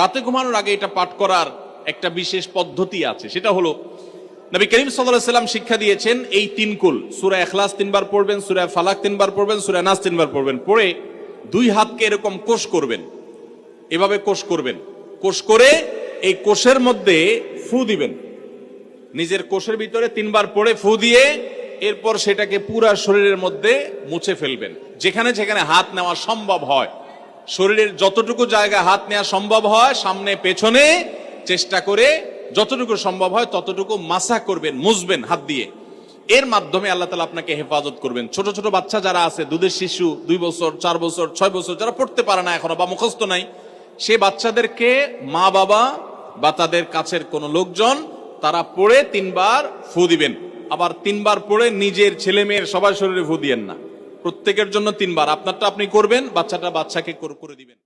রাতে ঘুমানোর আগে এটা পাঠ করার একটা বিশেষ পদ্ধতি আছে। সেটা হলো, নবী করিম সাল্লাম শিক্ষা দিয়েছেন এই তিন কুল। সুরা এখলাস তিনবার পড়বেন, সুরা ফালাক তিনবার পড়বেন, সুরা নাস তিনবার পড়বেন। পড়ে দুই হাতকে এরকম কোষ করবেন। এভাবে কোষ করবেন। কোষ করে এই কোষের মধ্যে ফু দিবেন। নিজের কোষের ভিতরে তিনবার পড়ে ফু দিয়ে এরপর সেটাকে পুরা শরীরের মধ্যে মুছে ফেলবেন। যেখানে যেখানে হাত নেওয়া সম্ভব হয়। শরীরের যতটুকু জায়গা হাত নেওয়া সম্ভব হয়, সামনে, পেছনে চেষ্টা করে যতটুকু সম্ভব হয়, ততটুকু মাসা করবেন, মুছবেন হাত দিয়ে। এর মাধ্যমে আল্লাহ তালা আপনাকে হেফাজত করবেন। ছোট ছোট বাচ্চা যারা আছে, দুধের শিশু, দুই বছর, চার বছর, ছয় বছর, যারা পড়তে পারে না এখনও বা মুখস্থ নাই, সে বাচ্চাদেরকে মা বাবা বা তাদের কাছের কোনো লোকজন তারা পড়ে তিনবার ফু দিবেন। আবার তিনবার পড়ে নিজের ছেলে মেয়ের সবার শরীরে ফু দিয়েন না। প্রত্যেকের জন্য তিনবার। আপনারটা আপনি করবেন বাচ্চাটা বাচ্চাকে করে দিবেন।